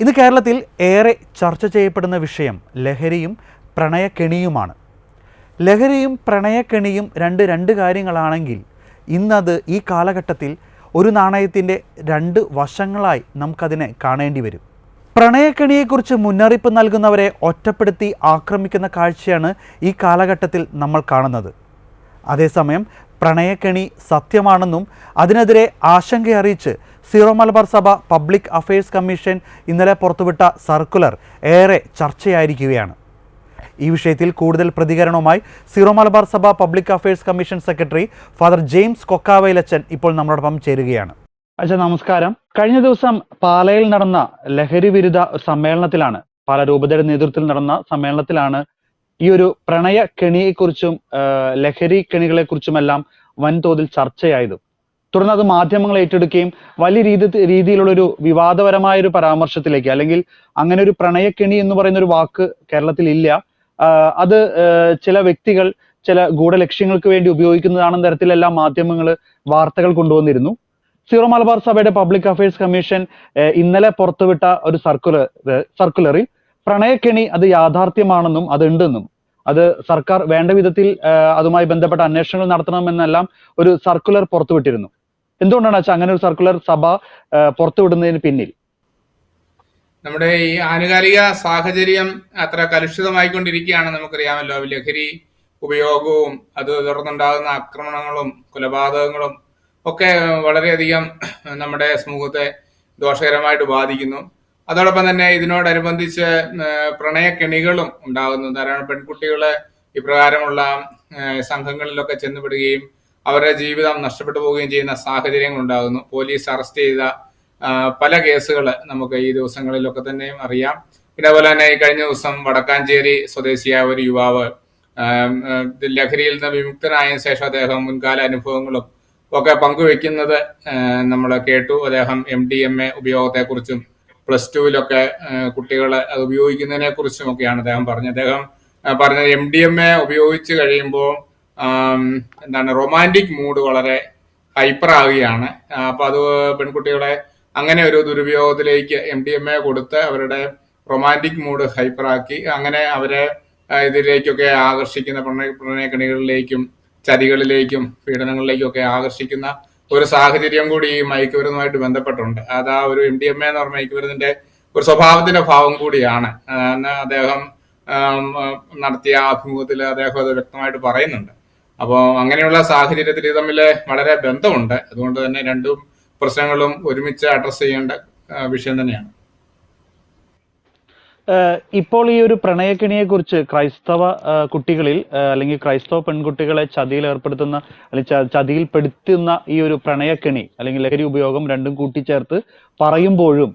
ഇന്ന് കേരളത്തിൽ ഏറെ ചർച്ച ചെയ്യപ്പെടുന്ന വിഷയം ലഹരിയും പ്രണയക്കെണിയുമാണ്. ലഹരിയും പ്രണയക്കെണിയും രണ്ട് രണ്ട് കാര്യങ്ങളാണെങ്കിൽ ഇന്നത് ഈ കാലഘട്ടത്തിൽ ഒരു നാണയത്തിന്റെ രണ്ട് വശങ്ങളായി നമുക്കതിനെ കാണേണ്ടി വരും. പ്രണയക്കെണിയെക്കുറിച്ച് മുന്നറിയിപ്പ് നൽകുന്നവരെ ഒറ്റപ്പെടുത്തി ആക്രമിക്കുന്ന കാഴ്ചയാണ് ഈ കാലഘട്ടത്തിൽ നമ്മൾ കാണുന്നത്. അതേസമയം പ്രണയക്കെണി സത്യമാണെന്നും അതിനെതിരെ ആശങ്കയറിയിച്ച് സീറോ മലബാർ സഭ പബ്ലിക് അഫയേഴ്സ് കമ്മീഷൻ ഇന്നലെ പുറത്തുവിട്ട സർക്കുലർ ഏറെ ചർച്ചയായിരിക്കുകയാണ്. ഈ വിഷയത്തിൽ കൂടുതൽ പ്രതികരണവുമായി സീറോ മലബാർ സഭ public affairs commission secretary father James കൊക്കാവയിലച്ചൻ ഇപ്പോൾ നമ്മളോടൊപ്പം ചേരുകയാണ്. അച്ഛൻ നമസ്കാരം. കഴിഞ്ഞ ദിവസം പാലയിൽ നടന്ന ലഹരി വിരുദ്ധ സമ്മേളനത്തിലാണ് പാല രൂപതയുടെ നേതൃത്വത്തിൽ നടന്ന സമ്മേളനത്തിലാണ് ഈ ഒരു പ്രണയ കെണിയെക്കുറിച്ചും ലഹരി കെണികളെക്കുറിച്ചുമെല്ലാം വൻതോതിൽ ചർച്ചയായത്. തുടർന്ന് അത് മാധ്യമങ്ങൾ ഏറ്റെടുക്കുകയും വലിയ രീതി രീതിയിലുള്ള ഒരു വിവാദപരമായ ഒരു പരാമർശത്തിലേക്ക് അല്ലെങ്കിൽ അങ്ങനെ ഒരു പ്രണയക്കെണി എന്ന് പറയുന്ന ഒരു വാക്ക് കേരളത്തിൽ ഇല്ല. അത് ചില വ്യക്തികൾ ചില ഗൂഢലക്ഷ്യങ്ങൾക്ക് വേണ്ടി ഉപയോഗിക്കുന്നതാണെന്ന തരത്തിലെല്ലാം മാധ്യമങ്ങൾ വാർത്തകൾ കൊണ്ടുവന്നിരുന്നു. സീറോ മലബാർ സഭയുടെ പബ്ലിക് അഫയേഴ്സ് കമ്മീഷൻ ഇന്നലെ പുറത്തുവിട്ട ഒരു സർക്കുലർ സർക്കുലറിൽ പ്രണയക്കെണി അത് യാഥാർത്ഥ്യമാണെന്നും അത് ഉണ്ടെന്നും അത് സർക്കാർ വേണ്ട വിധത്തിൽ അതുമായി ബന്ധപ്പെട്ട അന്വേഷണങ്ങൾ നടത്തണമെന്നെല്ലാം ഒരു സർക്കുലർ പുറത്തുവിട്ടിരുന്നു. എന്തുകൊണ്ടാണ് അച്ഛാ അങ്ങനെ ഒരു സർക്കുലർ സഭ പുറത്തുവിടുന്നതിന് പിന്നിൽ? നമ്മുടെ ഈ ആനുകാലിക സാഹചര്യം അത്ര കലുഷിതമായിക്കൊണ്ടിരിക്കുകയാണ് നമുക്കറിയാമല്ലോ. ലഹരി ഉപയോഗവും അത് തുടർന്നുണ്ടാകുന്ന ആക്രമണങ്ങളും കൊലപാതകങ്ങളും ഒക്കെ വളരെയധികം നമ്മുടെ സമൂഹത്തെ ദോഷകരമായിട്ട് ബാധിക്കുന്നു. അതോടൊപ്പം തന്നെ ഇതിനോടനുബന്ധിച്ച് പ്രണയ പ്രണയക്കെണികളും ഉണ്ടാകുന്നു. ധാരാളം പെൺകുട്ടികളെ ഇപ്രകാരമുള്ള സംഘങ്ങളിലൊക്കെ ചെന്നുപെടുകയും അവരുടെ ജീവിതം നഷ്ടപ്പെട്ടു പോവുകയും ചെയ്യുന്ന സാഹചര്യങ്ങൾ ഉണ്ടാകുന്നു പോലീസ് അറസ്റ്റ് ചെയ്ത പല കേസുകൾ നമുക്ക് ഈ ദിവസങ്ങളിലൊക്കെ തന്നെയും അറിയാം. പിന്നെ അതുപോലെ തന്നെ ഈ കഴിഞ്ഞ ദിവസം വടക്കാഞ്ചേരി സ്വദേശിയായ ഒരു യുവാവ് ലഹരിയിൽ നിന്ന് വിമുക്തനായതിനു ശേഷം അദ്ദേഹം മുൻകാല അനുഭവങ്ങളും ഒക്കെ പങ്കുവെക്കുന്നത് നമ്മൾ കേട്ടു. അദ്ദേഹം എം ഡി എം എ ഉപയോഗത്തെക്കുറിച്ചും പ്ലസ് ടുവിലൊക്കെ കുട്ടികളെ അത് ഉപയോഗിക്കുന്നതിനെ കുറിച്ചും ഒക്കെയാണ് അദ്ദേഹം പറഞ്ഞത്. അദ്ദേഹം പറഞ്ഞത് എം ഡി എം എ ഉപയോഗിച്ച് കഴിയുമ്പോൾ എന്താണ് റൊമാന്റിക് മൂഡ് വളരെ ഹൈപ്പർ ആവുകയാണ്. അപ്പോൾ അപ്പൊ അത് പെൺകുട്ടികളെ അങ്ങനെ ഒരു ദുരുപയോഗത്തിലേക്ക് എം ഡി എം എ കൊടുത്ത് അവരുടെ റൊമാന്റിക് മൂഡ് ഹൈപ്പർ ആക്കി അങ്ങനെ അവരെ ഇതിലേക്കൊക്കെ ആകർഷിക്കുന്ന പ്രണയ പ്രണയക്കണികളിലേക്കും ചതികളിലേക്കും പീഡനങ്ങളിലേക്കും ഒക്കെ ആകർഷിക്കുന്ന ഒരു സാഹചര്യം കൂടി ഈ മയക്കുമരുന്നുമായിട്ട് ബന്ധപ്പെട്ടുണ്ട്. അത് ആ ഒരു എം ഡി എം എ എന്ന് പറഞ്ഞ മയക്കുമരുന്നിന്റെ ഒരു സ്വഭാവത്തിന്റെ ഭാവം കൂടിയാണ്. അദ്ദേഹം നടത്തിയ അഭിമുഖത്തിൽ അദ്ദേഹം അത് വ്യക്തമായിട്ട് പറയുന്നുണ്ട്. അപ്പോൾ അങ്ങനെയുള്ള സാഹചര്യത്തിൽ തമ്മിൽ വളരെ ബന്ധമുണ്ട്. അതുകൊണ്ട് തന്നെ രണ്ടും പ്രശ്നങ്ങളും ഒരുമിച്ച് അഡ്രസ് ചെയ്യേണ്ട വിഷയം തന്നെയാണ്. ഇപ്പോൾ ഈ ഒരു പ്രണയക്കിണിയെ കുറിച്ച് ക്രൈസ്തവ കുട്ടികളിൽ അല്ലെങ്കിൽ ക്രൈസ്തവ പെൺകുട്ടികളെ ചതിയിൽ ഏർപ്പെടുത്തുന്ന അല്ലെങ്കിൽ ചതിയിൽപ്പെടുത്തുന്ന ഈ ഒരു പ്രണയക്കിണി അല്ലെങ്കിൽ ലഹരി ഉപയോഗം രണ്ടും കൂട്ടിച്ചേർത്ത് പറയുമ്പോഴും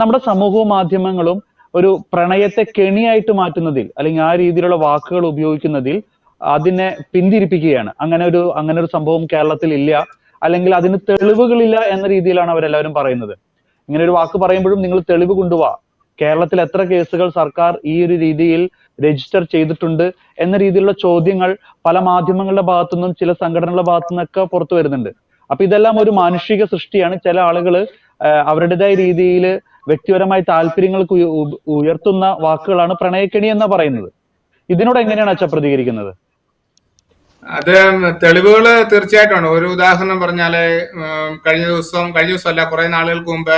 നമ്മുടെ സമൂഹ മാധ്യമങ്ങളും ഒരു പ്രണയത്തെ കെണിയായിട്ട് മാറ്റുന്നതിൽ അല്ലെങ്കിൽ ആ രീതിയിലുള്ള വാക്കുകൾ ഉപയോഗിക്കുന്നതിൽ അതിനെ പിന്തിരിപ്പിക്കുകയാണ്. അങ്ങനെ ഒരു അങ്ങനെ ഒരു സംഭവം കേരളത്തിൽ ഇല്ല. അല്ലെങ്കിൽ അതിന് തെളിവുകളില്ല എന്ന രീതിയിലാണ് അവരെല്ലാവരും പറയുന്നത്. ഇങ്ങനെ ഒരു വാക്ക് പറയുമ്പോഴും നിങ്ങൾ തെളിവ് കൊണ്ടുപോവാ കേരളത്തിൽ എത്ര കേസുകൾ സർക്കാർ ഈ ഒരു രീതിയിൽ രജിസ്റ്റർ ചെയ്തിട്ടുണ്ട് എന്ന രീതിയിലുള്ള ചോദ്യങ്ങൾ പല മാധ്യമങ്ങളുടെ ഭാഗത്തുനിന്നും ചില സംഘടനകളുടെ ഭാഗത്തുനിന്നൊക്കെ പുറത്തു വരുന്നുണ്ട്. അപ്പൊ ഇതെല്ലാം ഒരു മാനുഷിക സൃഷ്ടിയാണ്. ചില ആളുകൾ അവരുടേതായ രീതിയിൽ വ്യക്തിപരമായ താല്പര്യങ്ങൾക്ക് ഉയർത്തുന്ന വാക്കുകളാണ് പ്രണയക്കെണി എന്ന് പറയുന്നത്. ഇതിനോട് എങ്ങനെയാണ് അച്ഛ പ്രതികരിക്കുന്നത്? അത് തെളിവുകൾ തീർച്ചയായിട്ടും ഒരു ഉദാഹരണം പറഞ്ഞാൽ കഴിഞ്ഞ ദിവസം കഴിഞ്ഞ ദിവസമല്ല കുറെ നാളുകൾക്ക് മുമ്പ്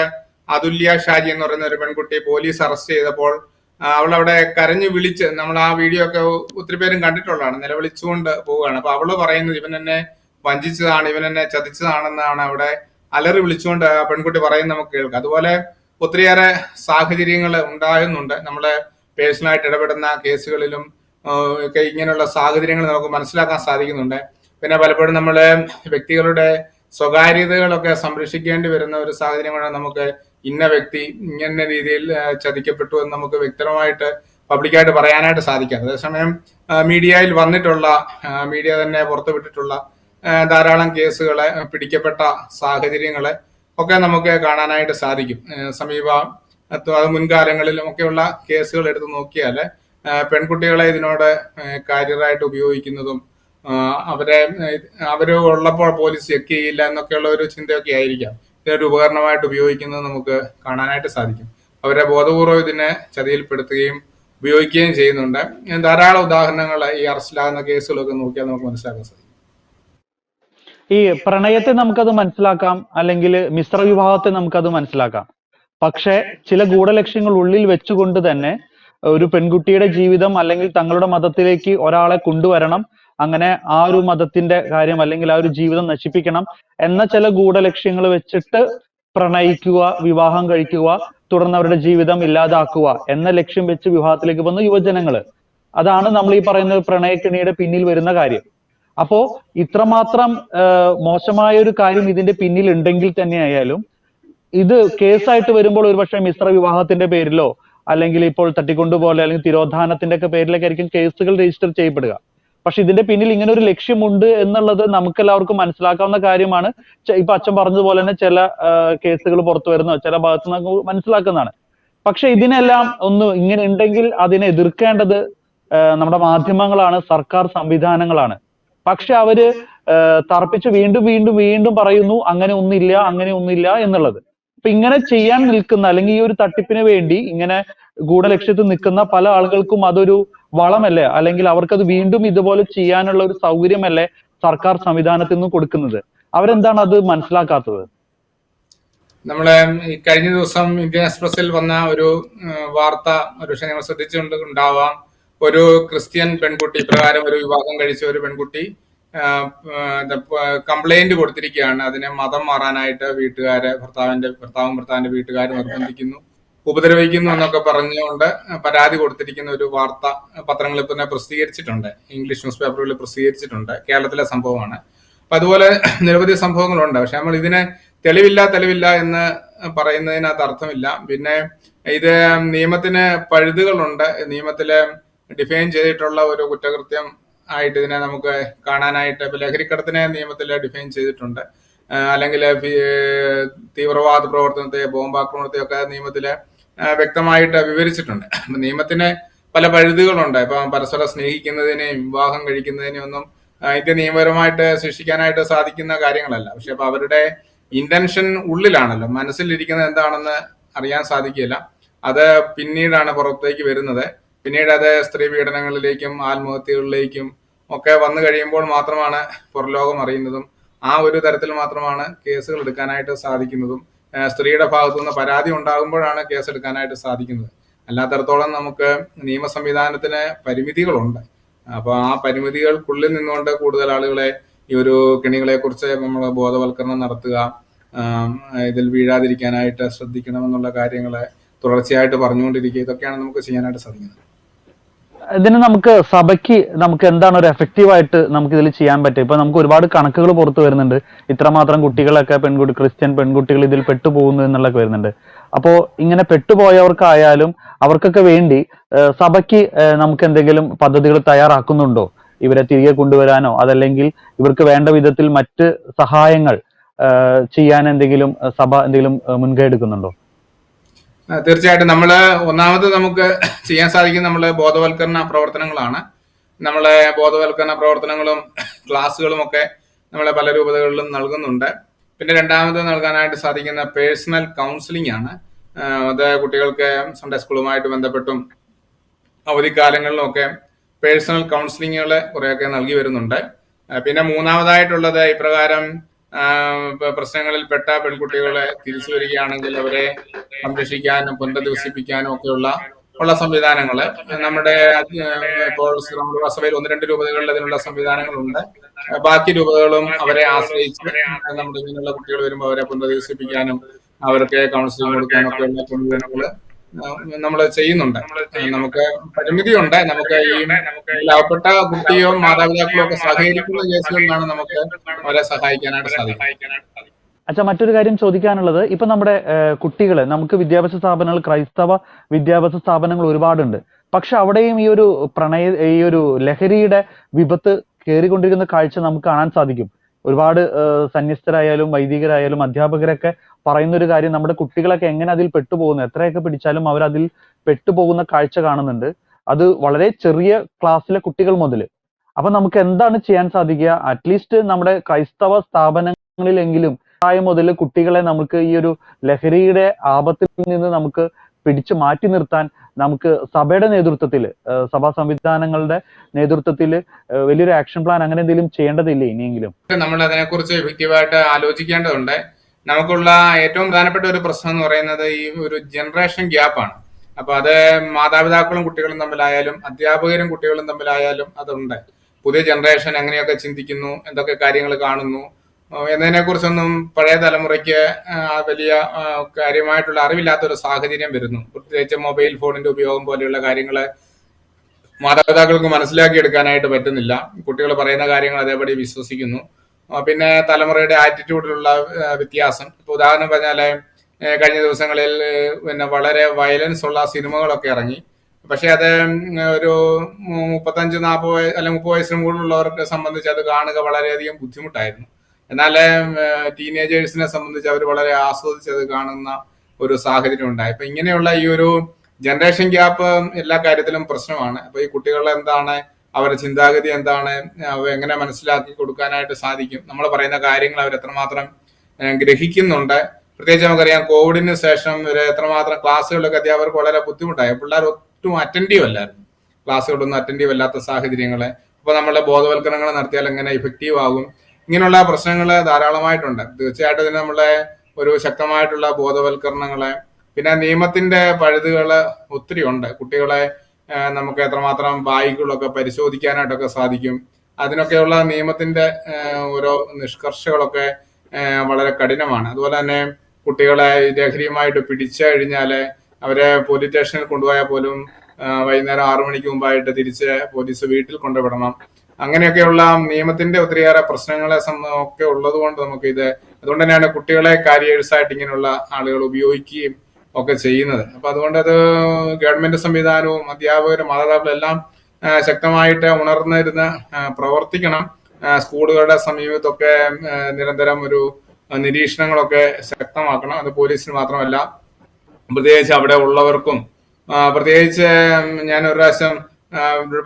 അതുല്യ ഷാജി എന്ന് പറയുന്ന ഒരു പെൺകുട്ടി പോലീസ് അറസ്റ്റ് ചെയ്തപ്പോൾ അവൾ അവിടെ കരഞ്ഞു വിളിച്ച് നമ്മൾ ആ വീഡിയോ ഒക്കെ ഒത്തിരി പേരും കണ്ടിട്ടുള്ളതാണ് നിലവിളിച്ചുകൊണ്ട് പോവുകയാണ്. അപ്പൊ അവൾ പറയുന്നത് ഇവൻ എന്നെ വഞ്ചിച്ചതാണ് ഇവൻ എന്നെ ചതിച്ചതാണെന്നാണ് അവിടെ അലറി വിളിച്ചുകൊണ്ട് ആ പെൺകുട്ടി പറയുന്നത് നമുക്ക് കേൾക്കാം. അതുപോലെ ഒത്തിരിയേറെ സാഹചര്യങ്ങൾ ഉണ്ടാകുന്നുണ്ട്. നമ്മളെ പേഴ്സണലായിട്ട് ഇടപെടുന്ന കേസുകളിലും ഒക്കെ ഇങ്ങനെയുള്ള സാഹചര്യങ്ങൾ നമുക്ക് മനസ്സിലാക്കാൻ സാധിക്കുന്നുണ്ട്. പിന്നെ പലപ്പോഴും നമ്മൾ വ്യക്തികളുടെ സ്വകാര്യതകളൊക്കെ സംരക്ഷിക്കേണ്ടി വരുന്ന ഒരു സാഹചര്യമാണ് നമുക്ക് ഇന്ന വ്യക്തി ഇങ്ങനെ രീതിയിൽ ചതിക്കപ്പെട്ടു എന്ന് നമുക്ക് വ്യക്തമായിട്ട് പബ്ലിക്കായിട്ട് പറയാനായിട്ട് സാധിക്കാം അതേസമയം മീഡിയയിൽ വന്നിട്ടുള്ള മീഡിയ തന്നെ പുറത്തുവിട്ടിട്ടുള്ള ധാരാളം കേസുകളെ പിടിക്കപ്പെട്ട സാഹചര്യങ്ങളെ ഒക്കെ നമുക്ക് കാണാനായിട്ട് സാധിക്കും. സമീപ അത് മുൻകാലങ്ങളിലും ഒക്കെയുള്ള കേസുകൾ എടുത്ത് നോക്കിയാൽ പെൺകുട്ടികളെ ഇതിനോട് കാര്യറായിട്ട് ഉപയോഗിക്കുന്നതും അവരെ അവർ ഉള്ളപ്പോൾ പോലീസ് ചെക്ക് ചെയ്യില്ല എന്നൊക്കെയുള്ള ഒരു ചിന്തയൊക്കെ ആയിരിക്കാം. ഇതൊരു ഉപകരണമായിട്ട് ഉപയോഗിക്കുന്നത് നമുക്ക് കാണാനായിട്ട് സാധിക്കും. അവരെ ബോധപൂർവം ഇതിനെ ചതിയിൽപ്പെടുത്തുകയും ഉപയോഗിക്കുകയും ചെയ്യുന്നുണ്ട്. ധാരാളം ഉദാഹരണങ്ങൾ ഈ അറസ്റ്റിലാകുന്ന കേസുകളൊക്കെ നോക്കിയാൽ നമുക്ക് മനസ്സിലാക്കാൻ സാധിക്കും. ഈ പ്രണയത്തെ നമുക്കത് മനസ്സിലാക്കാം അല്ലെങ്കിൽ മിശ്ര വിവാഹത്തെ നമുക്കത് മനസ്സിലാക്കാം. പക്ഷെ ചില ഗൂഢലക്ഷ്യങ്ങൾ ഉള്ളിൽ വെച്ചുകൊണ്ട് തന്നെ ഒരു പെൺകുട്ടിയുടെ ജീവിതം അല്ലെങ്കിൽ തങ്ങളുടെ മതത്തിലേക്ക് ഒരാളെ കൊണ്ടുവരണം അങ്ങനെ ആ ഒരു മതത്തിന്റെ കാര്യം അല്ലെങ്കിൽ ആ ഒരു ജീവിതം നശിപ്പിക്കണം എന്ന ചില ഗൂഢലക്ഷ്യങ്ങൾ വെച്ചിട്ട് പ്രണയിക്കുക വിവാഹം കഴിക്കുക തുടർന്ന് അവരുടെ ജീവിതം ഇല്ലാതാക്കുക എന്ന ലക്ഷ്യം വെച്ച് വിവാഹത്തിലേക്ക് വന്ന യുവജനങ്ങൾ അതാണ് നമ്മൾ ഈ പറയുന്ന പ്രണയക്കിണിയുടെ പിന്നിൽ വരുന്ന കാര്യം. അപ്പോ ഇത്രമാത്രം മോശമായ ഒരു കാര്യം ഇതിന്റെ പിന്നിൽ ഉണ്ടെങ്കിൽ തന്നെ ആയാലും ഇത് കേസായിട്ട് വരുമ്പോൾ ഒരുപക്ഷെ മിശ്ര വിവാഹത്തിന്റെ പേരിലോ അല്ലെങ്കിൽ ഇപ്പോൾ തട്ടിക്കൊണ്ടുപോലെ അല്ലെങ്കിൽ തിരോധാനത്തിന്റെ ഒക്കെ പേരിലൊക്കെ ആയിരിക്കും കേസുകൾ രജിസ്റ്റർ ചെയ്യപ്പെടുക. പക്ഷെ ഇതിന്റെ പിന്നിൽ ഇങ്ങനെ ഒരു ലക്ഷ്യമുണ്ട് എന്നുള്ളത് നമുക്ക് എല്ലാവർക്കും മനസ്സിലാക്കാവുന്ന കാര്യമാണ്. ഇപ്പൊ അച്ഛൻ പറഞ്ഞതുപോലെ തന്നെ ചില കേസുകൾ പുറത്തു വരുന്നോ ചില ഭാഗത്ത് നിന്ന് മനസ്സിലാക്കുന്നതാണ്. പക്ഷെ ഇതിനെല്ലാം ഒന്ന് ഇങ്ങനെ ഉണ്ടെങ്കിൽ അതിനെ എതിർക്കേണ്ടത് നമ്മുടെ മാധ്യമങ്ങളാണ് സർക്കാർ സംവിധാനങ്ങളാണ്. പക്ഷെ അവർ തർപ്പിച്ച് വീണ്ടും വീണ്ടും വീണ്ടും പറയുന്നു അങ്ങനെ ഒന്നില്ല അങ്ങനെ ഒന്നില്ല എന്നുള്ളത്. അപ്പൊ ഇങ്ങനെ ചെയ്യാൻ നിൽക്കുന്ന അല്ലെങ്കിൽ ഈ ഒരു തട്ടിപ്പിന് വേണ്ടി ഇങ്ങനെ ഗൂഢലക്ഷ്യത്തിൽ നിൽക്കുന്ന പല ആളുകൾക്കും അതൊരു വളമല്ലേ? അല്ലെങ്കിൽ അവർക്കത് വീണ്ടും ഇതുപോലെ ചെയ്യാനുള്ള ഒരു സൗകര്യമല്ലേ സർക്കാർ സംവിധാനത്തിൽ നിന്ന് കൊടുക്കുന്നത്? അവരെന്താണ് അത് മനസ്സിലാക്കാത്തത്? നമ്മളെ കഴിഞ്ഞ ദിവസം ഇന്ത്യൻ എക്സ്പ്രസിൽ വന്ന ഒരു വാർത്ത ഒരുപക്ഷെ നിങ്ങൾ ശ്രദ്ധിച്ചുകൊണ്ട് ഉണ്ടാവാം. ഒരു ക്രിസ്ത്യൻ പെൺകുട്ടി പ്രകാരം ഒരു വിവാഹം കഴിച്ച ഒരു പെൺകുട്ടി കംപ്ലൈന്റ് കൊടുത്തിരിക്കുകയാണ്. അതിനെ മതം മാറാനായിട്ട് വീട്ടുകാരെ ഭർത്താവിന്റെ ഭർത്താവും ഭർത്താവിന്റെ വീട്ടുകാർ നിർബന്ധിക്കുന്നു ഉപദ്രവിക്കുന്നു എന്നൊക്കെ പറഞ്ഞുകൊണ്ട് പരാതി കൊടുത്തിരിക്കുന്ന ഒരു വാർത്ത പത്രങ്ങളിൽ തന്നെ പ്രസിദ്ധീകരിച്ചിട്ടുണ്ട്. ഇംഗ്ലീഷ് ന്യൂസ് പേപ്പറുകളിൽ പ്രസിദ്ധീകരിച്ചിട്ടുണ്ട്. കേരളത്തിലെ സംഭവമാണ്. അപ്പൊ അതുപോലെ നിരവധി സംഭവങ്ങളുണ്ട്. പക്ഷെ നമ്മൾ ഇതിനെ തെളിവില്ല തെളിവില്ല എന്ന് പറയുന്നതിനകത്ത് അർത്ഥമില്ല. പിന്നെ ഇത് നിയമത്തിന് പഴുതുകളുണ്ട്. നിയമത്തിലെ ഡിഫൈൻ ചെയ്തിട്ടുള്ള ഒരു കുറ്റകൃത്യം ആയിട്ട് ഇതിനെ നമുക്ക് കാണാനായിട്ട് ഇപ്പൊ ലഹരിക്കടത്തിനെ നിയമത്തിൽ ഡിഫൈൻ ചെയ്തിട്ടുണ്ട്. അല്ലെങ്കിൽ തീവ്രവാദ പ്രവർത്തനത്തെ ബോംബാക്രമണത്തെ ഒക്കെ നിയമത്തിൽ വ്യക്തമായിട്ട് വിവരിച്ചിട്ടുണ്ട്. നിയമത്തിന് പല പഴുതുകളുണ്ട് ഇപ്പൊ പരസ്പരം സ്നേഹിക്കുന്നതിനെയും വിവാഹം കഴിക്കുന്നതിനെയും ഒന്നും ഇന്ത്യ നിയമപരമായിട്ട് ശിക്ഷിക്കാനായിട്ട് സാധിക്കുന്ന കാര്യങ്ങളല്ല. പക്ഷെ അപ്പൊ അവരുടെ ഇന്റൻഷൻ ഉള്ളിലാണല്ലോ. മനസ്സിലിരിക്കുന്നത് എന്താണെന്ന് അറിയാൻ സാധിക്കില്ല അത് പിന്നീടാണ് പുറത്തേക്ക് വരുന്നത്. പിന്നീട് അത് സ്ത്രീ പീഡനങ്ങളിലേക്കും ആത്മഹത്യകളിലേക്കും ഒക്കെ വന്നു കഴിയുമ്പോൾ മാത്രമാണ് പുറലോകം അറിയുന്നതും ആ ഒരു തരത്തിൽ മാത്രമാണ് കേസുകൾ എടുക്കാനായിട്ട് സാധിക്കുന്നതും. സ്ത്രീയുടെ ഭാഗത്തു നിന്ന് പരാതി ഉണ്ടാകുമ്പോഴാണ് കേസ് എടുക്കാനായിട്ട് സാധിക്കുന്നത്. അല്ലാത്തടത്തോളം നമുക്ക് നിയമ സംവിധാനത്തിന് പരിമിതികളുണ്ട്. അപ്പോൾ ആ പരിമിതികൾക്കുള്ളിൽ നിന്നുകൊണ്ട് കൂടുതൽ ആളുകളെ ഈ ഒരു കെണികളെ കുറിച്ച് നമ്മൾ ബോധവൽക്കരണം നടത്തുക ഇതിൽ വീഴാതിരിക്കാനായിട്ട് ശ്രദ്ധിക്കണമെന്നുള്ള കാര്യങ്ങളെ തുടർച്ചയായിട്ട് പറഞ്ഞുകൊണ്ടിരിക്കുക ഇതൊക്കെയാണ് നമുക്ക് ചെയ്യാനായിട്ട് സാധിക്കുന്നത്. ഇതിന് നമുക്ക് സഭയ്ക്ക് നമുക്ക് എന്താണ് ഒരു എഫക്റ്റീവ് ആയിട്ട് നമുക്ക് ഇതിൽ ചെയ്യാൻ പറ്റുക? ഇപ്പൊ നമുക്ക് ഒരുപാട് കണക്കുകൾ പുറത്തു വരുന്നുണ്ട്. ഇത്രമാത്രം കുട്ടികളൊക്കെ പെൺകുട്ടി ക്രിസ്ത്യൻ പെൺകുട്ടികൾ ഇതിൽ പെട്ടുപോകുന്നു എന്നുള്ളതൊക്കെ വരുന്നുണ്ട്. അപ്പോ ഇങ്ങനെ പെട്ടുപോയവർക്കായാലും അവർക്കൊക്കെ വേണ്ടി സഭയ്ക്ക് നമുക്ക് എന്തെങ്കിലും പദ്ധതികൾ തയ്യാറാക്കുന്നുണ്ടോ? ഇവരെ തിരികെ കൊണ്ടുവരാനോ? അതല്ലെങ്കിൽ ഇവർക്ക് വേണ്ട വിധത്തിൽ മറ്റ് സഹായങ്ങൾ ചെയ്യാൻ എന്തെങ്കിലും സഭ എന്തെങ്കിലും മുൻകൈ എടുക്കുന്നുണ്ടോ? തീർച്ചയായിട്ടും നമ്മൾ ഒന്നാമത് നമുക്ക് ചെയ്യാൻ സാധിക്കുന്ന നമ്മൾ ബോധവൽക്കരണ പ്രവർത്തനങ്ങളാണ്. നമ്മളെ ബോധവൽക്കരണ പ്രവർത്തനങ്ങളും ക്ലാസ്സുകളും ഒക്കെ നമ്മളെ പല രൂപതകളിലും നൽകുന്നുണ്ട്. പിന്നെ രണ്ടാമത് നൽകാനായിട്ട് സാധിക്കുന്ന പേഴ്സണൽ കൗൺസിലിംഗ് ആണ്. അത് കുട്ടികൾക്ക് സൺഡേ സ്കൂളുമായിട്ട് ബന്ധപ്പെട്ടും അവധിക്കാലങ്ങളിലും ഒക്കെ പേഴ്സണൽ കൗൺസിലിങ്ങുകൾ കുറേയൊക്കെ നൽകി വരുന്നുണ്ട്. പിന്നെ മൂന്നാമതായിട്ടുള്ളത് ഇപ്രകാരം പ്രശ്നങ്ങളിൽപ്പെട്ട പെൺകുട്ടികളെ തിരിച്ചു വരികയാണെങ്കിൽ അവരെ സംരക്ഷിക്കാനും പുനരധിവസിപ്പിക്കാനും ഒക്കെയുള്ള ഉള്ള സംവിധാനങ്ങൾ നമ്മുടെ ഇപ്പോൾ സഭയിൽ ഒന്ന് രണ്ട് രൂപതകളിൽ അതിനുള്ള സംവിധാനങ്ങളുണ്ട്. ബാക്കി രൂപതകളും അവരെ ആശ്രയിച്ച് നമ്മുടെ ഇങ്ങനെയുള്ള കുട്ടികൾ വരുമ്പോൾ അവരെ പുനരധിവസിപ്പിക്കാനും അവർക്ക് കൗൺസിലിംഗ് കൊടുക്കാനും ഒക്കെയുള്ള സംവിധാനങ്ങൾ നമ്മൾ ചെയ്യുന്നുണ്ട്. നമുക്ക് പരിമിതിയുണ്ട്. നമുക്ക് ഈ ലാഭപ്പെട്ട കുട്ടിയോ മാതാപിതാക്കളോ ഒക്കെ സഹകരിക്കുന്ന കേസുകളിലാണ് നമുക്ക് അവരെ സഹായിക്കാനായിട്ട് സാധിക്കും അച്ഛാ മറ്റൊരു കാര്യം ചോദിക്കാനുള്ളത്. ഇപ്പൊ നമ്മുടെ കുട്ടികളെ നമുക്ക് വിദ്യാഭ്യാസ സ്ഥാപനങ്ങൾ ക്രൈസ്തവ വിദ്യാഭ്യാസ സ്ഥാപനങ്ങൾ ഒരുപാടുണ്ട്. പക്ഷെ അവിടെയും ഈ ഒരു പ്രണയ ഈ ഒരു ലഹരിയുടെ വിപത്ത് കയറിക്കൊണ്ടിരിക്കുന്ന കാഴ്ച നമുക്ക് കാണാൻ സാധിക്കും. ഒരുപാട് സന്യസ്തരായാലും വൈദികരായാലും അധ്യാപകരൊക്കെ പറയുന്ന ഒരു കാര്യം നമ്മുടെ കുട്ടികളൊക്കെ എങ്ങനെ അതിൽ പെട്ടുപോകുന്നു എത്രയൊക്കെ പിടിച്ചാലും അവർ അതിൽ പെട്ടുപോകുന്ന കാഴ്ച കാണുന്നുണ്ട്. അത് വളരെ ചെറിയ ക്ലാസ്സിലെ കുട്ടികൾ മുതൽ. അപ്പൊ നമുക്ക് എന്താണ് ചെയ്യാൻ സാധിക്കുക? അറ്റ്ലീസ്റ്റ് നമ്മുടെ ക്രൈസ്തവ സ്ഥാപനങ്ങളിലെങ്കിലും പ്രായം മുതൽ കുട്ടികളെ നമുക്ക് ഈ ഒരു ലഹരിയുടെ ആപത്തിൽ നിന്ന് നമുക്ക് പിടിച്ചു മാറ്റി നിർത്താൻ നമുക്ക് സഭയുടെ നേതൃത്വത്തിൽ സഭാ സംവിധാനങ്ങളുടെ നേതൃത്വത്തിൽ വലിയൊരു ആക്ഷൻ പ്ലാൻ അങ്ങനെ എന്തെങ്കിലും ചെയ്യേണ്ടതില്ലേ ഇനിയെങ്കിലും? നമ്മൾ അതിനെക്കുറിച്ച് എഫക്റ്റീവായിട്ട് ആലോചിക്കേണ്ടതുണ്ട്. നമുക്കുള്ള ഏറ്റവും പ്രധാനപ്പെട്ട ഒരു പ്രശ്നം എന്ന് പറയുന്നത് ഈ ഒരു ജനറേഷൻ ഗ്യാപ്പാണ് അപ്പൊ അത് മാതാപിതാക്കളും കുട്ടികളും തമ്മിലായാലും അധ്യാപകരും കുട്ടികളും തമ്മിലായാലും അതുണ്ട്. പുതിയ ജനറേഷൻ എങ്ങനെയൊക്കെ ചിന്തിക്കുന്നു എന്തൊക്കെ കാര്യങ്ങൾ കാണുന്നു എന്നതിനെ കുറിച്ചൊന്നും പഴയ തലമുറയ്ക്ക് വലിയ കാര്യമായിട്ടുള്ള അറിവില്ലാത്ത ഒരു സാഹചര്യം വരുന്നു. പ്രത്യേകിച്ച് മൊബൈൽ ഫോണിന്റെ ഉപയോഗം പോലെയുള്ള കാര്യങ്ങൾ മാതാപിതാക്കൾക്ക് മനസ്സിലാക്കി എടുക്കാനായിട്ട് പറ്റുന്നില്ല. കുട്ടികൾ പറയുന്ന കാര്യങ്ങൾ അതേപടി വിശ്വസിക്കുന്നു. പിന്നെ തലമുറയുടെ ആറ്റിറ്റ്യൂഡിലുള്ള വ്യത്യാസം. ഇപ്പൊ ഉദാഹരണം പറഞ്ഞാൽ കഴിഞ്ഞ ദിവസങ്ങളിൽ പിന്നെ വളരെ വയലൻസ് ഉള്ള സിനിമകളൊക്കെ ഇറങ്ങി. പക്ഷെ അത് ഒരു മുപ്പത്തഞ്ച് നാൽപ്പത് വയസ്സ് അല്ലെങ്കിൽ മുപ്പത് വയസ്സിന് മുകളിലുള്ളവർക്ക് സംബന്ധിച്ച് അത് കാണുക വളരെയധികം ബുദ്ധിമുട്ടായിരുന്നു. എന്നാൽ ടീനേജേഴ്സിനെ സംബന്ധിച്ച് അവർ വളരെ ആസ്വദിച്ച് അത് കാണുന്ന ഒരു സാഹചര്യം ഉണ്ടായി. അപ്പൊ ഇങ്ങനെയുള്ള ഈ ഒരു ജനറേഷൻ ഗ്യാപ്പ് എല്ലാ കാര്യത്തിലും പ്രശ്നമാണ്. അപ്പൊ ഈ കുട്ടികൾ എന്താണ് അവരുടെ ചിന്താഗതി എന്താണ് എങ്ങനെ മനസ്സിലാക്കി കൊടുക്കാനായിട്ട് സാധിക്കും നമ്മൾ പറയുന്ന കാര്യങ്ങൾ അവർ എത്രമാത്രം ഗ്രഹിക്കുന്നുണ്ട്. പ്രത്യേകിച്ച് നമുക്കറിയാം കോവിഡിന് ശേഷം എത്രമാത്രം ക്ലാസ്സുകളിലൊക്കെ അധ്യാപകർക്ക് വളരെ ബുദ്ധിമുട്ടായി. പിള്ളേർ ഒട്ടും അറ്റന്റീവ് അല്ലായിരുന്നു. ക്ലാസ്സുകളൊന്നും അറ്റന്റീവ് അല്ലാത്ത സാഹചര്യങ്ങൾ അപ്പോൾ നമ്മളെ ബോധവൽക്കരണങ്ങൾ നടത്തിയാൽ എങ്ങനെ ഇഫക്റ്റീവ് ആകും? ഇങ്ങനെയുള്ള പ്രശ്നങ്ങൾ ധാരാളമായിട്ടുണ്ട്. തീർച്ചയായിട്ടും ഇതിന് നമ്മളെ ഒരു ശക്തമായിട്ടുള്ള ബോധവൽക്കരണങ്ങളെ പിന്നെ നിയമത്തിന്റെ പഴുതുകൾ ഒത്തിരി ഉണ്ട്. കുട്ടികളെ നമുക്ക് എത്രമാത്രം ബായികളൊക്കെ പരിശോധിക്കാനായിട്ടൊക്കെ സാധിക്കും. അതിനൊക്കെയുള്ള നിയമത്തിന്റെ ഓരോ നിഷ്കർഷകളൊക്കെ വളരെ കഠിനമാണ്. അതുപോലെ തന്നെ കുട്ടികളെ ലഹരിയുമായിട്ട് പിടിച്ചു കഴിഞ്ഞാൽ അവരെ പോലീസ് സ്റ്റേഷനിൽ കൊണ്ടുപോയാൽ പോലും വൈകുന്നേരം ആറു മണിക്ക് മുമ്പായിട്ട് തിരിച്ച് പോലീസ് വീട്ടിൽ കൊണ്ടുവിടണം. അങ്ങനെയൊക്കെയുള്ള നിയമത്തിന്റെ ഒത്തിരിയേറെ പ്രശ്നങ്ങളെ ഒക്കെ ഉള്ളത് കൊണ്ട് നമുക്ക് ഇത് അതുകൊണ്ട് തന്നെയാണ് കുട്ടികളെ കാരിയേഴ്സ് ആയിട്ട് ഇങ്ങനെയുള്ള ആളുകൾ ഉപയോഗിക്കുകയും ഒക്കെ ചെയ്യുന്നത്. അപ്പൊ അതുകൊണ്ട് അത് ഗവൺമെന്റ് സംവിധാനവും അധ്യാപകരും മാതാപിതാക്കളും എല്ലാം ശക്തമായിട്ട് ഉണർന്നിരുന്ന് പ്രവർത്തിക്കണം. സ്കൂളുകളുടെ സമീപത്തൊക്കെ നിരന്തരം ഒരു നിരീക്ഷണങ്ങളൊക്കെ ശക്തമാക്കണം. അത് പോലീസിന് മാത്രമല്ല പ്രത്യേകിച്ച് അവിടെ ഉള്ളവർക്കും പ്രത്യേകിച്ച് ഞാൻ ഒരു പ്രാവശ്യം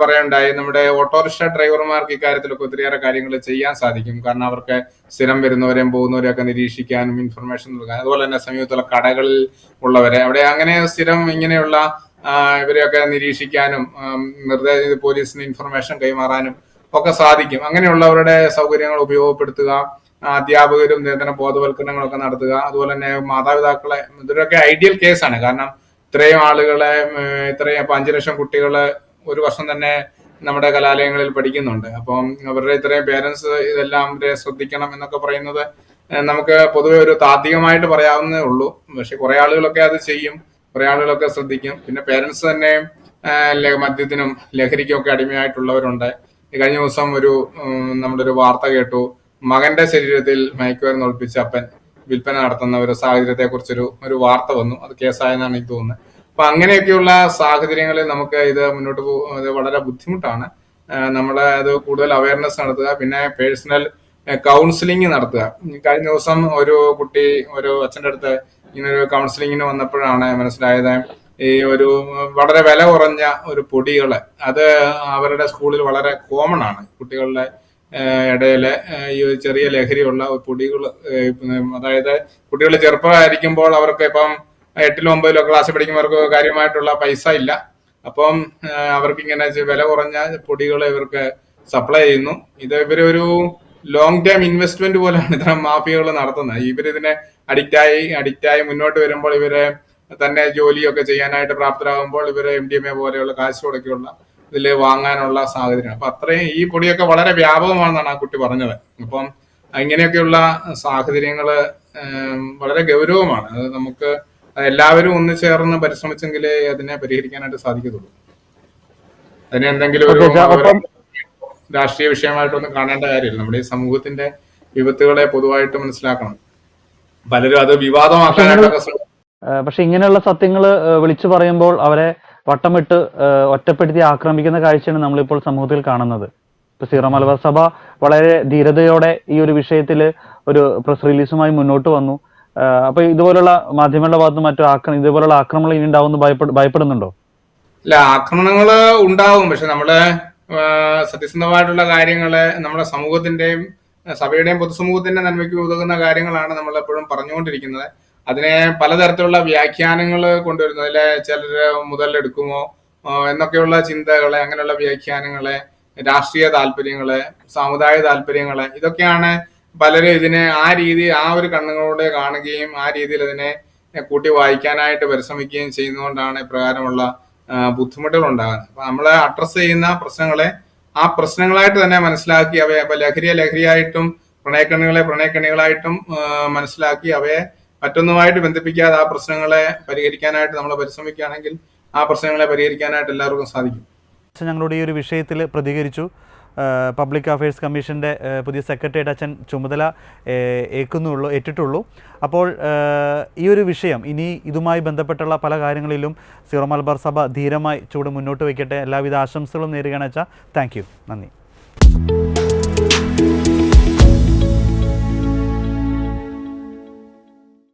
പറയുണ്ടായി നമ്മുടെ ഓട്ടോറിക്ഷ ഡ്രൈവർമാർക്ക് ഇക്കാര്യത്തിലൊക്കെ ഒത്തിരിയേറെ കാര്യങ്ങൾ ചെയ്യാൻ സാധിക്കും. കാരണം അവർക്ക് സ്ഥിരം വരുന്നവരെയും പോകുന്നവരെയും ഒക്കെ നിരീക്ഷിക്കാനും ഇൻഫർമേഷൻ നൽകാനും അതുപോലെ തന്നെ സമീപത്തുള്ള കടകളിൽ ഉള്ളവരെ അവിടെ അങ്ങനെ സ്ഥിരം ഇങ്ങനെയുള്ള ഇവരെയൊക്കെ നിരീക്ഷിക്കാനും നിർദ്ദേശ പോലീസിന് ഇൻഫർമേഷൻ കൈമാറാനും ഒക്കെ സാധിക്കും. അങ്ങനെയുള്ളവരുടെ സൗകര്യങ്ങൾ ഉപയോഗപ്പെടുത്തുക അധ്യാപകരും നിരന്തരം ബോധവൽക്കരണങ്ങളൊക്കെ നടത്തുക അതുപോലെ തന്നെ മാതാപിതാക്കളെ ഇതൊക്കെ ഐഡിയൽ കേസാണ് കാരണം ഇത്രയും ആളുകളെ ഇത്രയും അഞ്ചു ലക്ഷം കുട്ടികൾ ഒരു വർഷം തന്നെ നമ്മുടെ കലാലയങ്ങളിൽ പഠിക്കുന്നുണ്ട്. അപ്പം അവരുടെ ഇത്രയും പേരൻസ് ഇതെല്ലാം ശ്രദ്ധിക്കണം എന്നൊക്കെ പറയുന്നത് നമുക്ക് പൊതുവെ ഒരു താത്വികമായിട്ട് പറയാവുന്നേ ഉള്ളൂ. പക്ഷെ കുറെ ആളുകളൊക്കെ അത് ചെയ്യും കുറെ ആളുകളൊക്കെ ശ്രദ്ധിക്കും. പിന്നെ പേരൻസ് തന്നെ മദ്യത്തിനും ലഹരിക്കും ഒക്കെ അടിമയായിട്ടുള്ളവരുണ്ട്. കഴിഞ്ഞ ദിവസം ഒരു നമ്മുടെ ഒരു വാർത്ത കേട്ടു. മകന്റെ ശരീരത്തിൽ മയക്കുമരുന്ന് ഒളിപ്പിച്ച അപ്പൻ വിൽപ്പന നടത്തുന്ന ഒരു സാഹചര്യത്തെ കുറിച്ചൊരു ഒരു വാർത്ത വന്നു. അത് കേസായെന്നാണ് എനിക്ക് തോന്നുന്നത്. അപ്പൊ അങ്ങനെയൊക്കെയുള്ള സാഹചര്യങ്ങളിൽ നമുക്ക് ഇത് മുന്നോട്ട് പോകുന്നത് വളരെ ബുദ്ധിമുട്ടാണ്. നമ്മളെ അത് കൂടുതൽ അവയർനെസ് നടത്തുക പിന്നെ പേഴ്സണൽ കൗൺസിലിംഗ് നടത്തുക. കഴിഞ്ഞ ദിവസം ഒരു കുട്ടി ഒരു അച്ഛന്റെ അടുത്ത് ഇങ്ങനെ ഒരു കൗൺസിലിങ്ങിന് വന്നപ്പോഴാണ് മനസ്സിലായത് ഈ ഒരു വളരെ വില കുറഞ്ഞ ഒരു പൊടികൾ അത് അവരുടെ സ്കൂളിൽ വളരെ കോമൺ ആണ്. കുട്ടികളുടെ ഇടയിൽ ഈ ചെറിയ ലഹരിയുള്ള പൊടികൾ അതായത് കുട്ടികൾ ചെറുപ്പമായിരിക്കുമ്പോൾ അവർക്ക് ഇപ്പം എട്ടിലോ ഒമ്പതിലോ ക്ലാസ്സിൽ പഠിക്കുന്നവർക്ക് കാര്യമായിട്ടുള്ള പൈസ ഇല്ല. അപ്പം അവർക്ക് ഇങ്ങനെ വില കുറഞ്ഞ പൊടികൾ ഇവർക്ക് സപ്ലൈ ചെയ്യുന്നു. ഇത് ഇവരൊരു ലോങ് ടൈം ഇൻവെസ്റ്റ്മെന്റ് പോലെയാണ് ഇത്തരം മാഫിയകൾ നടത്തുന്നത്. ഇവരിതിനെ അഡിക്റ്റായി അഡിക്റ്റായി മുന്നോട്ട് വരുമ്പോൾ ഇവരെ തന്നെ ജോലിയൊക്കെ ചെയ്യാനായിട്ട് പ്രാപ്തരാകുമ്പോൾ ഇവരെ എം ഡി എം എ പോലെയുള്ള കാശ് കാശുകൊടൊക്കെയുള്ള ഇതിൽ വാങ്ങാനുള്ള സാഹചര്യം അപ്പൊ അത്രയും ഈ പൊടിയൊക്കെ വളരെ വ്യാപകമാണെന്നാണ് ആ കുട്ടി പറഞ്ഞത്. അപ്പം ഇങ്ങനെയൊക്കെയുള്ള സാഹചര്യങ്ങൾ വളരെ ഗൗരവമാണ്. അത് നമുക്ക് എല്ലാവരും ഒന്ന് ചേർന്ന് പരിശ്രമിച്ചെങ്കിലേ അതിനെ പരിഹരിക്കാനായിട്ട് സാധിക്കത്തുള്ളൂ. അതിനെ എന്തെങ്കിലും ഒരു രാഷ്ട്രീയ വിഷയമായിട്ടൊന്നും കാണേണ്ട കാര്യമില്ല. നമ്മുടെ ഈ സമൂഹത്തിന്റെ വിപത്തുകളെ പൊതുവായിട്ട് മനസ്സിലാക്കണം. പലരും അത് വിവാദമാക്കാനായിട്ടൊക്കെ പക്ഷെ ഇങ്ങനെയുള്ള സത്യങ്ങൾ വിളിച്ചു പറയുമ്പോൾ അവരെ വട്ടമിട്ട് ഒറ്റപ്പെടുത്തി ആക്രമിക്കുന്ന കാഴ്ചയാണ് നമ്മളിപ്പോൾ സമൂഹത്തിൽ കാണുന്നത്. ഇപ്പൊ സീറോ മലബാർ സഭ വളരെ ധീരതയോടെ ഈ ഒരു വിഷയത്തിൽ ഒരു പ്രസ് റിലീസുമായി മുന്നോട്ട് വന്നു. അപ്പൊ ഇതുപോലുള്ള മാധ്യമങ്ങളുടെ ഭാഗത്ത് മറ്റു ആക്രമണം ഇതുപോലുള്ള ആക്രമണങ്ങൾ ഇനി ഉണ്ടാവും ഭയപ്പെട് ഭയപ്പെടുന്നുണ്ടോ? ഇല്ല ആക്രമണങ്ങൾ ഉണ്ടാവും. പക്ഷെ നമ്മൾ സത്യസന്ധമായിട്ടുള്ള കാര്യങ്ങൾ നമ്മുടെ സമൂഹത്തിന്റെയും സഭയുടെയും പൊതുസമൂഹത്തിന്റെ നന്മയ്ക്ക് ഉതകുന്ന കാര്യങ്ങളാണ് നമ്മൾ എപ്പോഴും പറഞ്ഞുകൊണ്ടിരിക്കുന്നത്. അതിനെ പലതരത്തിലുള്ള വ്യാഖ്യാനങ്ങൾ കൊണ്ടുവരുന്നതിലെ ചിലര് മുതലെടുക്കുമോ എന്നൊക്കെയുള്ള ചിന്തകളെ അങ്ങനെയുള്ള വ്യാഖ്യാനങ്ങളെ രാഷ്ട്രീയ താല്പര്യങ്ങളെ സാമുദായിക താല്പര്യങ്ങളെ ഇതൊക്കെയാണ് പലരും ഇതിനെ ആ രീതി ആ ഒരു കണ്ണുകളോടെ കാണുകയും ആ രീതിയിൽ അതിനെ കൂട്ടി വായിക്കാനായിട്ട് പരിശ്രമിക്കുകയും ചെയ്യുന്നതുകൊണ്ടാണ് ഇപ്രകാരമുള്ള ബുദ്ധിമുട്ടുകൾ ഉണ്ടാകുന്നത്. അപ്പൊ നമ്മളെ അഡ്രസ്സ് ചെയ്യുന്ന പ്രശ്നങ്ങളെ ആ പ്രശ്നങ്ങളായിട്ട് തന്നെ മനസ്സിലാക്കി അവയെ ഇപ്പൊ ലഹരിയെ ലഹരിയായിട്ടും പ്രണയക്കണികളെ പ്രണയക്കണികളായിട്ടും മനസ്സിലാക്കി അവയെ മറ്റൊന്നുമായിട്ട് ബന്ധിപ്പിക്കാതെ ആ പ്രശ്നങ്ങളെ പരിഹരിക്കാനായിട്ട് നമ്മൾ പരിശ്രമിക്കുകയാണെങ്കിൽ ആ പ്രശ്നങ്ങളെ പരിഹരിക്കാനായിട്ട് എല്ലാവർക്കും സാധിക്കും. ഞങ്ങളുടെ ഈ ഒരു വിഷയത്തിൽ പ്രതികരിച്ചു. പബ്ലിക് അഫയേഴ്സ് കമ്മീഷന്റെ പുതിയ സെക്രട്ടറിയേറ്റ് അച്ഛൻ ചുമതല ഏക്കുന്നുള്ളൂ ഏറ്റിട്ടുള്ളൂ. അപ്പോൾ ഈ ഒരു വിഷയം ഇനി ഇതുമായി ബന്ധപ്പെട്ടുള്ള പല കാര്യങ്ങളിലും സീറോ മലബാർ സഭ ധീരമായി ചൂട് മുന്നോട്ട് വയ്ക്കട്ടെ. എല്ലാവിധ ആശംസകളും നേരുകയാണ് അച്ഛാ. Thank you. നന്ദി.